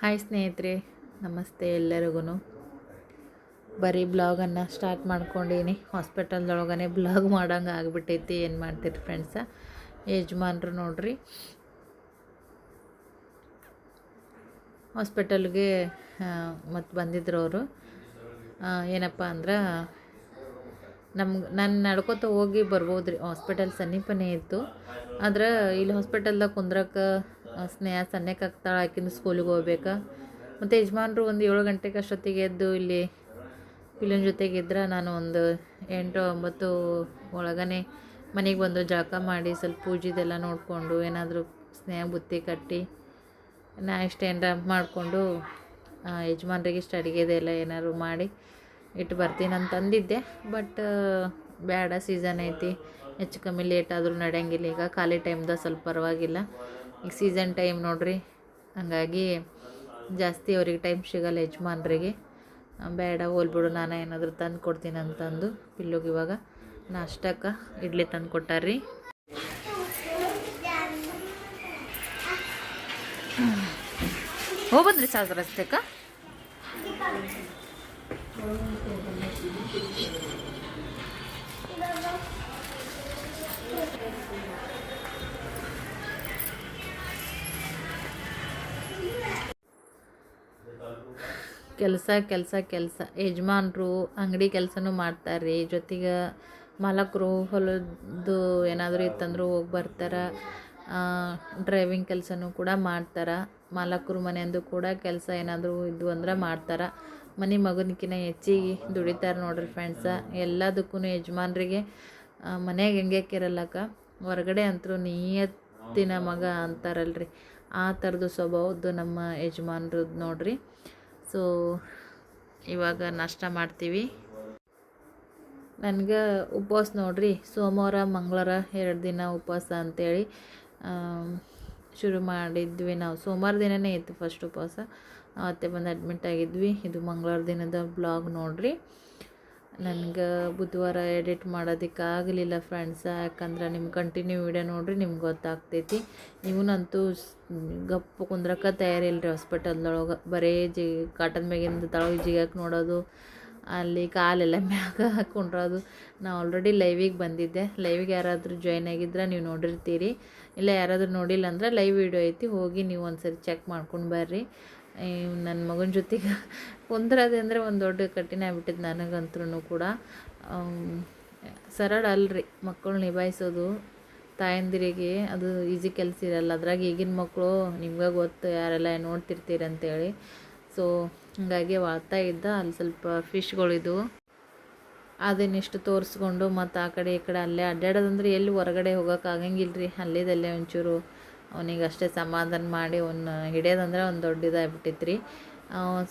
Hi ಸ್ನೇಹಿತರೆ, ನಮಸ್ತೆ ಎಲ್ಲರಿಗೂ ಬರೀ ಬ್ಲಾಗನ್ನು ಸ್ಟಾರ್ಟ್ ಮಾಡ್ಕೊಂಡೀನಿ. ಹಾಸ್ಪಿಟಲ್ದೊಳಗನೆ ಬ್ಲಾಗ್ ಮಾಡಂಗೆ ಆಗಿಬಿಟ್ಟೈತಿ. ಏನು ಮಾಡ್ತೀರಿ ಫ್ರೆಂಡ್ಸ ಯಜಮಾನ್ರು ನೋಡ್ರಿ. ಹಾಸ್ಪಿಟಲ್ಗೆ ಮತ್ತು ಬಂದಿದ್ರು ಅವರು. ಏನಪ್ಪ ಅಂದ್ರೆ ನಮ್ಗೆ ನಾನು ನಡ್ಕೊತ ಹೋಗಿ ಬರ್ಬೋದು ರೀ ಹಾಸ್ಪಿಟಲ್ ಸಮೀಪನೇ ಇತ್ತು. ಆದ್ರೆ ಇಲ್ಲಿ ಹಾಸ್ಪಿಟಲ್ದಾಗ ಕುಂದ್ರಕ್ಕೆ ಸ್ನೇಹ ಸನ್ಯಕ್ಕೆ ಆಗ್ತಾಳೆ ಆಕಿಂದು ಸ್ಕೂಲಿಗೆ ಹೋಗ್ಬೇಕಾ. ಮತ್ತು ಯಜಮಾನ್ರು ಒಂದು ಏಳು ಗಂಟೆಗೆ ಅಷ್ಟೊತ್ತಿಗೆ ಎದ್ದು ಇಲ್ಲಿ ಪಿಲನ್ ಜೊತೆಗೆ ಇದ್ರೆ ನಾನು ಒಂದು ಎಂಟು ಒಂಬತ್ತು ಒಳಗನೆ ಮನೆಗೆ ಬಂದು ಜಳಕ ಮಾಡಿ ಸ್ವಲ್ಪ ಪೂಜೆದೆಲ್ಲ ನೋಡಿಕೊಂಡು ಏನಾದರೂ ಸ್ನೇಹ ಬುತ್ತಿ ಕಟ್ಟಿ ನಾ ಇಷ್ಟು ಏನಾರ ಮಾಡಿಕೊಂಡು ಯಜಮಾನ್ರಿಗೆ ಇಷ್ಟು ಅಡುಗೆದೆಲ್ಲ ಏನಾದ್ರು ಮಾಡಿ ಇಟ್ಟು ಬರ್ತೀನಿ ಅಂತ ಅಂದಿದ್ದೆ. ಬಟ್ ಬೇಡ ಸೀಸನ್ ಐತಿ, ಹೆಚ್ಚು ಕಮ್ಮಿ ಲೇಟ್ ಆದರೂ ನಡೆಯಂಗಿಲ್ಲ. ಈಗ ಖಾಲಿ ಟೈಮ್ದಾಗ ಸ್ವಲ್ಪ ಪರವಾಗಿಲ್ಲ. ಈಗ ಸೀಸನ್ ಟೈಮ್ ನೋಡ್ರಿ. ಹಂಗಾಗಿ ಜಾಸ್ತಿ ಅವ್ರಿಗೆ ಟೈಮ್ ಸಿಗಲ್ಲ ಯಜಮಾನ್ರಿಗೆ. ಬೇಡ ಹೋಲ್ಬಿಡು ನಾನು ಏನಾದರೂ ತಂದು ಕೊಡ್ತೀನಿ ಅಂತಂದು ಪಿಲ್ಲುಗೆ ಇವಾಗ ನಾಷ್ಟಕ್ಕೆ ಇಡ್ಲಿ ತಂದು ಕೊಟ್ಟಾರ್ರಿ. ಹೋಗ್ಬಂದ್ರಿ ಸಾಸ್ ರಸ್ತೆಕ ಕೆಲಸ ಕೆಲಸ ಕೆಲಸ. ಯಜಮಾನ್ರು ಅಂಗಡಿ ಕೆಲಸನೂ ಮಾಡ್ತಾರೆ. ಜೊತೆಗೆ ಮಾಲಕರು ಹೊಲದ್ದು ಏನಾದರೂ ಇತ್ತಂದ್ರೂ ಹೋಗಿ ಬರ್ತಾರೆ. ಡ್ರೈವಿಂಗ್ ಕೆಲಸನೂ ಕೂಡ ಮಾಡ್ತಾರೆ. ಮಾಲಕರು ಮನೆಯಂದು ಕೂಡ ಕೆಲಸ ಏನಾದರೂ ಇದ್ವು ಅಂದ್ರೆ ಮಾಡ್ತಾರೆ. ಮನೆ ಮಗನಕಿನ ಹೆಚ್ಚಿಗೆ ದುಡಿತಾರೆ ನೋಡ್ರಿ ಫ್ರೆಂಡ್ಸ ಎಲ್ಲದಕ್ಕೂ ಯಜಮಾನ್ರಿಗೆ ಮನೆಗೆ ಹೆಂಗೆ ಇರಲ್ಲಕ್ಕ ಹೊರಗಡೆ ಅಂತರೂ ನಿಯತ್ತಿನ ಮಗ ಅಂತಾರಲ್ರಿ. ಆ ಥರದ್ದು ಸ್ವಭಾವದ್ದು ನಮ್ಮ ಯಜಮಾನ್ರದ್ದು ನೋಡ್ರಿ. ಸೊ, ಇವಾಗ ನಾಷ್ಟ ಮಾಡ್ತೀವಿ. ನನಗೆ ಉಪವಾಸ ನೋಡ್ರಿ, ಸೋಮವಾರ, ಮಂಗಳವಾರ ಎರಡು ದಿನ ಉಪವಾಸ ಅಂಥೇಳಿ ಶುರು ಮಾಡಿದ್ವಿ ನಾವು. ಸೋಮವಾರ ದಿನವೇ ಇತ್ತು ಫಸ್ಟ್ ಉಪವಾಸ. ಅತ್ತೆ ಬಂದು ಅಡ್ಮಿಟ್ ಆಗಿದ್ವಿ. ಇದು ಮಂಗಳವಾರ ದಿನದ ಬ್ಲಾಗ್ ನೋಡ್ರಿ. ನನಗೆ ಬುಧವಾರ ಎಡಿಟ್ ಮಾಡೋದಕ್ಕಾಗಲಿಲ್ಲ ಫ್ರೆಂಡ್ಸ ಯಾಕಂದ್ರೆ ನಿಮ್ಮ ಕಂಟಿನ್ಯೂ ವಿಡಿಯೋ ನೋಡ್ರಿ ನಿಮ್ಗೆ ಗೊತ್ತಾಗ್ತೈತಿ. ನೀವುನಂತೂ ಗಪ್ಪು ಕುಂದ್ರಕ್ಕೆ ತಯಾರಿಲ್ಲ ರೀ ಹಾಸ್ಪಿಟಲ್ದೊಳಗೆ ಬರೀ ಜಿ ಕಾಟನ್ ಮ್ಯಾಗಿಂದ ತಳಗೆ ಜಿಗಕ್ಕೆ ನೋಡೋದು, ಅಲ್ಲಿ ಕಾಲೆಲ್ಲ ಮ್ಯಾಗ ಹಾಕ್ಕೊಂಡ್ರೋದು ನಾ ಆಲ್ರೆಡಿ ಲೈವಿಗೆ ಬಂದಿದ್ದೆ. ಲೈವಿಗೆ ಯಾರಾದರೂ ಜಾಯ್ನ್ ಆಗಿದ್ರೆ ನೀವು ನೋಡಿರ್ತೀರಿ. ಇಲ್ಲ ಯಾರಾದರೂ ನೋಡಿಲ್ಲ ಅಂದ್ರೆ ಲೈವ್ ವಿಡಿಯೋ ಐತಿ, ಹೋಗಿ ನೀವು ಒಂದ್ಸರಿ ಚೆಕ್ ಮಾಡ್ಕೊಂಡು ಬರ್ರಿ. ನನ್ನ ಮಗನ ಜೊತೆಗೆ ಕುಂದ್ರದೆ ಅಂದರೆ ಒಂದು ದೊಡ್ಡ ಕಠಿಣ ಆಗ್ಬಿಟ್ಟಿದ್ದು ನನಗಂತೂ ಕೂಡ. ಸರಳ ಅಲ್ರಿ ಮಕ್ಕಳು ನಿಭಾಯಿಸೋದು. ತಾಯಂದಿರಿಗೆ ಅದು ಈಸಿ ಕೆಲಸ ಇರಲ್ಲ. ಅದ್ರಾಗ ಈಗಿನ ಮಕ್ಕಳು ನಿಮ್ಗೆ ಗೊತ್ತು ಯಾರೆಲ್ಲ ನೋಡ್ತಿರ್ತೀರಿ ಅಂತೇಳಿ ಸೊ ಹಾಗಾಗಿ ವಾಳ್ತಾ ಇದ್ದ. ಅಲ್ಲಿ ಸ್ವಲ್ಪ ಫಿಶ್ಗಳಿದ್ವು ಅದನ್ನಿಷ್ಟು ತೋರಿಸ್ಕೊಂಡು ಮತ್ತು ಆ ಕಡೆ ಈ ಕಡೆ ಅಲ್ಲೇ ಅಡ್ಡಾಡೋದಂದ್ರೆ ಎಲ್ಲಿ ಹೊರಗಡೆ ಹೋಗೋಕ್ಕಾಗಂಗಿಲ್ಲ ಆಗಂಗಿಲ್ಲ ರೀ ಅಲ್ಲಿದಲ್ಲೇ ಒಂಚೂರು ಅವನಿಗೆ ಅಷ್ಟೇ ಸಮಾಧಾನ ಮಾಡಿ ಅವನ್ನ ಹಿಡಿಯೋದಂದ್ರೆ ಒಂದು ದೊಡ್ಡ ಇದಾಗ್ಬಿಟ್ಟಿತ್ತು ರೀ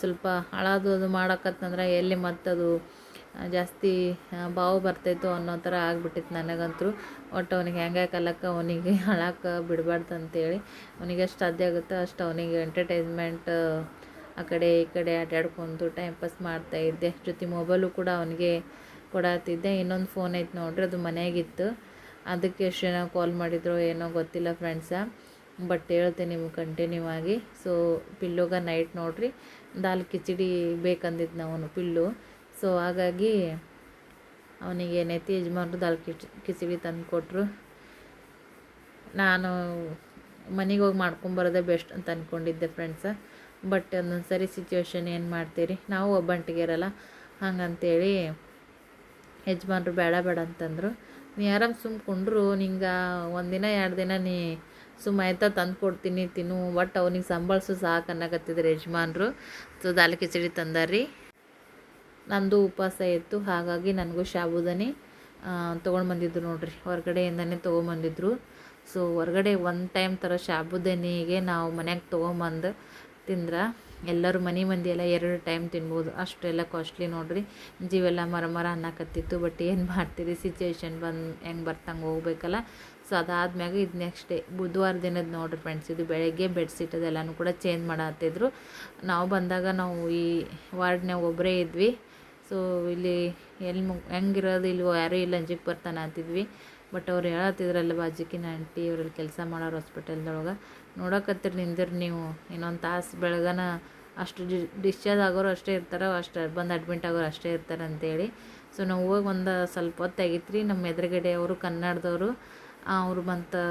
ಸ್ವಲ್ಪ ಹಳದು ಅದು ಮಾಡಕತ್ತಂದ್ರೆ ಎಲ್ಲಿ ಮತ್ತದು ಜಾಸ್ತಿ ಬಾವು ಬರ್ತೈತೋ ಅನ್ನೋ ಥರ ಆಗ್ಬಿಟ್ಟಿತ್ತು ನನಗಂತೂ ಒಟ್ಟು ಅವನಿಗೆ ಹೆಂಗೆ ಕಲಕ್ಕ ಅವನಿಗೆ ಹಳಕ್ಕೆ ಬಿಡಬಾರ್ದು ಅಂತೇಳಿ ಅವನಿಗೆ ಎಷ್ಟು ಸಾಧ್ಯ ಆಗುತ್ತೋ. ಅಷ್ಟು ಅವನಿಗೆ ಎಂಟರ್ಟೈನ್ಮೆಂಟ್ ಆ ಕಡೆ ಈ ಕಡೆ ಅಡ್ಡಾಡ್ಕೊಂಡು ಟೈಮ್ ಪಾಸ್ ಮಾಡ್ತಾ ಇದ್ದೆ. ಜೊತೆ ಮೊಬೈಲು ಕೂಡ ಅವನಿಗೆ ಕೊಡತ್ತಿದ್ದೆ ಇನ್ನೊಂದು ಫೋನ್ ಐತೆ ನೋಡ್ರಿ, ಅದು ಮನೆಯಾಗಿತ್ತು. ಅದಕ್ಕೆ ಎಷ್ಟು ಜನ ಕಾಲ್ ಮಾಡಿದ್ರು, ಏನೋ ಗೊತ್ತಿಲ್ಲ ಫ್ರೆಂಡ್ಸ ಬಟ್ ಹೇಳ್ತೇನೆ ನಿಮ್ಗೆ ಕಂಟಿನ್ಯೂ ಆಗಿ. ಸೊ ಪಿಲ್ಲೋಗ ನೈಟ್ ನೋಡ್ರಿ. ದಾಲ್ ಕಿಚಡಿ ಬೇಕಂದಿದ್ದು ನಾವು ಪಿಲ್ಲು. ಸೊ ಹಾಗಾಗಿ ಅವನಿಗೆ ಏನೈತಿ ಯಜಮಾನ್ರು ದಾಲ್ ಕಿಚ್, ಕಿಚಡಿ ತಂದು ಕೊಟ್ಟರು ನಾನು ಮನೆಗೆ ಹೋಗಿ ಮಾಡ್ಕೊಂಬರೋದೆ ಬೆಸ್ಟ್ ಅಂತ ಅಂದ್ಕೊಂಡಿದ್ದೆ ಫ್ರೆಂಡ್ಸ ಬಟ್ ಒಂದೊಂದು ಸರಿ ಸಿಚುವೇಶನ್ ಏನು ಮಾಡ್ತೀರಿ? ನಾವು ಒಬ್ಬಂಟಿಗೆ ಇರಲ್ಲ. ಹಂಗಂತೇಳಿ ಯಜಮಾನ್ರು ಬೇಡ ಬೇಡ ಅಂತಂದರು. ನೀ ಆರಾಮ್ ಸುಮ್ಮ ಕುಂಡ್ರು ನಿಂಗೆ ಒಂದಿನ, ಎರಡು ದಿನ ನೀ ಸುಮ್ಮ ಆಯ್ತಾ ತಂದು ಕೊಡ್ತೀನಿ, ತಿನ್ನು, ಒಟ್ಟು ಅವ್ನಿಗೆ ಸಂಬಳಿಸು ಸಾಕು ಅನ್ನಕತ್ತಿದ್ರು ಯಜಮಾನ್ರು. ಸೊ, ದಾಲ್ ಕಿಚಡಿ ತಂದಾರಿ ನಂದು ಉಪವಾಸ ಇತ್ತು, ಹಾಗಾಗಿ ನನಗೂ ಶಾಬುದಾನಿ ತೊಗೊಂಡು ಬಂದಿದ್ರು ನೋಡ್ರಿ. ಹೊರಗಡೆಯಿಂದನೇ ತೊಗೊಂಬಂದಿದ್ರು ಸೊ, ಹೊರಗಡೆ ಒನ್ ಟೈಮ್ ಥರ ಶಾಬುದನಿಗೆ ನಾವು ಮನ್ಯಾಗ ತೊಗೊಂಬಂದು ತಿಂದ್ರೆ, ಎಲ್ಲರೂ ಮನೆ ಮಂದಿ ಎಲ್ಲ ಎರಡು ಟೈಮ್ ತಿನ್ಬೋದು. ಅಷ್ಟೆಲ್ಲ ಕಾಸ್ಟ್ಲಿ ನೋಡ್ರಿ. ಜೀವೆಲ್ಲ ಮರ ಮರ ಅನ್ನಕತ್ತಿತ್ತು, ಬಟ್ ಏನು ಮಾಡ್ತೀರಿ? ಸಿಚುವೇಶನ್ ಬಂದು ಹೆಂಗೆ ಬರ್ತಂಗೆ ಹೋಗ್ಬೇಕಲ್ಲ. ಸೊ ಅದಾದ್ಮ್ಯಾಗ ಇದು ನೆಕ್ಸ್ಟ್ ಡೇ ಬುಧವಾರ ದಿನದ ನೋಡ್ರಿ ಫ್ರೆಂಡ್ಸ್ ಇದು ಬೆಳಗ್ಗೆ ಬೆಡ್ಶೀಟ್ ಅದೆಲ್ಲನೂ ಕೂಡ ಚೇಂಜ್ ಮಾಡತ್ತಿದ್ರು ನಾವು ಬಂದಾಗ ನಾವು ಈ ವಾರ್ಡ್ನಾಗ ಒಬ್ಬರೇ ಇದ್ವಿ. ಸೊ ಇಲ್ಲಿ ಎಲ್ಲಿ ಮು, ಹೆಂಗಿರೋದು ಇಲ್ವೋ ಯಾರೂ ಇಲ್ಲ ಅಂಜಿಗೆ ಬರ್ತಾನೆ ಅಂತಿದ್ವಿ. ಬಟ್ ಅವ್ರು ಹೇಳತ್ತಿದ್ರಲ್ಲ ಬಾಜಿಕಿನ ಆಂಟಿ ಅವರಲ್ಲಿ ಕೆಲಸ ಮಾಡೋರು ಹಾಸ್ಪಿಟಲ್ದೊಳಗೆ ನೋಡಕತ್ತೀರಿ ನಿಂದಿರಿ ನೀವು, ಇನ್ನೊಂದು ತಾಸು ಬೆಳಗನ ಅಷ್ಟು ಡಿಸ್ಚಾರ್ಜ್ ಆಗೋರು ಅಷ್ಟೇ ಇರ್ತಾರೆ, ಅಷ್ಟು ಬಂದು ಅಡ್ಮಿಟ್ ಆಗೋರು ಅಷ್ಟೇ ಇರ್ತಾರೆ ಅಂತೇಳಿ ಸೊ ನಾವು ಹೋಗಿ ಒಂದು ಸ್ವಲ್ಪ ಹೊತ್ತು ಆಗಿತ್ತು ನಮ್ಮ ಎದುರುಗಡೆ ಅವರು ಕನ್ನಡದವರು. ಅವರು ಮತ್ತು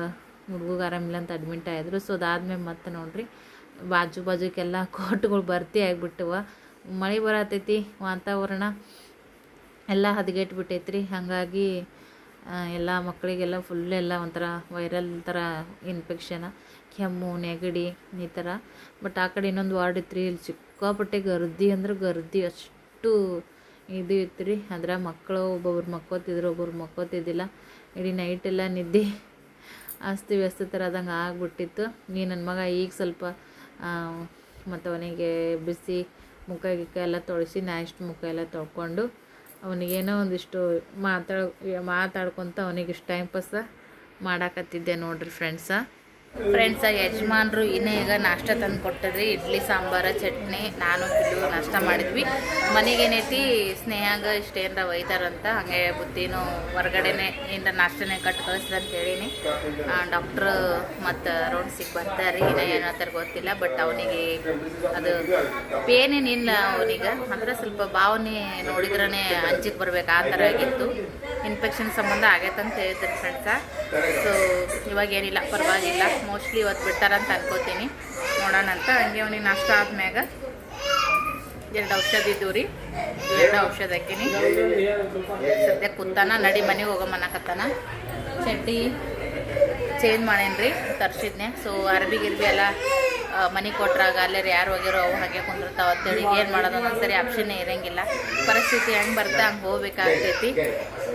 ಹುಡುಗ ಆರಾಮಿಲ್ಲ ಅಂತ ಅಡ್ಮಿಟ್ ಆಯಿದ್ರು. ಸೊ ಅದಾದ್ಮೇಲೆ ಮತ್ತೆ ನೋಡ್ರಿ, ಬಾಜು ಬಾಜುಕೆಲ್ಲ ಕೋಟ್ಗಳು ಭರ್ತಿ ಆಗಿಬಿಟ್ಟವ. ಮಳೆ ಬರತೈತಿ, ವಾತಾವರಣ ಎಲ್ಲ ಹದಗೆಟ್ಟು ರೀ ಹಾಗಾಗಿ ಎಲ್ಲ ಮಕ್ಕಳಿಗೆಲ್ಲ ಫುಲ್ ಎಲ್ಲ ಒಂಥರ ವೈರಲ್ ಥರ ಇನ್ಫೆಕ್ಷನ್ ಕೆಮ್ಮು, ನೆಗಡಿ ಈ ಥರ. ಬಟ್ ಆ ಕಡೆ ಇನ್ನೊಂದು ವಾರ್ಡ್ ಇತ್ತು ರೀ ಇಲ್ಲಿ ಸಿಕ್ಕಾಪಟ್ಟೆ ಗರ್ದಿ ಅಂದ್ರೆ ಗರ್ದಿ ಅಷ್ಟು ಇದು ಇತ್ತು ರೀ ಅದ್ರ ಮಕ್ಕಳು ಒಬ್ಬೊಬ್ರು ಮಕ್ಕೋತಿದ್ರು, ಒಬ್ಬೊಬ್ರು ಮಕ್ಕೋತಿದ್ದಿಲ್ಲ. ಇಡೀ ನೈಟ್ ಎಲ್ಲ ನಿದ್ದೆ ಅಸ್ತಿ ವ್ಯಸ್ತ ಥರದಂಗೆ ಆಗಿಬಿಟ್ಟಿತ್ತು. ನೀ ನನ್ನ ಮಗ ಈಗ ಸ್ವಲ್ಪ ಮತ್ತು ಅವನಿಗೆ ಬಿಸಿ ಮುಖ ಗಿಕ್ಕ ಎಲ್ಲ ತೊಳಿಸಿ ನಾಷ್ಟು ಮುಖ ಎಲ್ಲ ತೊಳ್ಕೊಂಡು ಅವನಿಗೇನೋ ಒಂದಿಷ್ಟು ಮಾತಾಡ, ಮಾತಾಡ್ಕೊತ ಅವನಿಗೆ ಟೈಮ್ ಪಾಸ ಮಾಡಾಕತ್ತಿದ್ದೆ ನೋಡ್ರಿ ಫ್ರೆಂಡ್ಸ ಫ್ರೆಂಡ್ಸ ಯಜಮಾನ್ರು ಇನ್ನೇ ಈಗ ನಾಷ್ಟ ತಂದು ಕೊಟ್ಟದ್ರಿ. ಇಡ್ಲಿ, ಸಾಂಬಾರ, ಚಟ್ನಿ, ನಾನು ಪಿಲ್ಲು ನಾಷ್ಟ ಮಾಡಿದ್ವಿ. ಮನೆಗೇನೈತಿ ಸ್ನೇಹಾಗ ಇಷ್ಟೇನ್ರ ಒಯ್ತಾರಂತ ಹಾಗೆ ಬುದ್ಧಿನೂ ಹೊರಗಡೆನೆ ಏನರ ನಾಷ್ಟನೇ ಕಟ್ ಕಳಿಸ್ರಿ ಅಂತ ಹೇಳೀನಿ ಡಾಕ್ಟ್ರ್ ಮತ್ತು ಸಿಕ್ ಬರ್ತಾರೆ ಇನ್ನ ಏನಂತಾರೆ ಗೊತ್ತಿಲ್ಲ ಬಟ್ ಅವನಿಗೆ ಅದು ಪೇನೇನಿಲ್ಲ ಅವನಿಗೆ. ಅಂದ್ರೆ ಸ್ವಲ್ಪ ಭಾವನೆ ನೋಡಿದ್ರೇ ಅಂಚಿಗೆ ಬರ್ಬೇಕು. ಆ ಥರ ಆಗಿತ್ತು. ಇನ್ಫೆಕ್ಷನ್ ಸಂಬಂಧ ಆಗೈತಂತ ಹೇಳಿದ್ರು ಫ್ರೆಂಡ್ಸ ಸೊ ಇವಾಗ ಏನಿಲ್ಲ ಪರವಾಗಿಲ್ಲ. ಮೋಸ್ಟ್ಲಿ ಇವತ್ತು ಬಿಡ್ತಾರಂತ ಅನ್ಕೋತೀನಿ. ನೋಡೋಣ ಅಂತ. ಹಂಗೆ ಅವನಿಗೆ ನಾಷ್ಟ ಆದ್ಮ್ಯಾಗ ಎರಡು ಔಷಧಿ ಇದ್ದು ರೀ. ಎರಡು ಔಷಧ ಹಾಕಿನಿ. ಸದ್ಯ ಕುಂತಾನ ನಡಿ ಮನೆಗೆ ಹೋಗಮ್ಮನಕತ್ತಾನ ಚಡ್ಡಿ ಚೇಂಜ್ ರೀ ತರ್ಸಿದ್ನೆ. ಸೊ ಅರ್ಬಿ ಗಿರ್ಬಿ ಎಲ್ಲ ಮನೆ ಕೊಟ್ರಾಗ ಅಲ್ಲೇ ಯಾರು ಹೋಗಿರೋ ಅವು ಹಾಗೆ ಕುಂದಿರ್ತಾವ ಅಂತೇಳಿ ಏನು ಮಾಡೋದು ಒಂದೊಂದ್ಸರಿ ಆಪ್ಷನ್ನೇ ಇರೋಂಗಿಲ್ಲ. ಪರಿಸ್ಥಿತಿ ಹೆಂಗೆ ಬರ್ತಾ ಹಂಗೆ ಹೋಗ್ಬೇಕಾಗ್ತೈತಿ.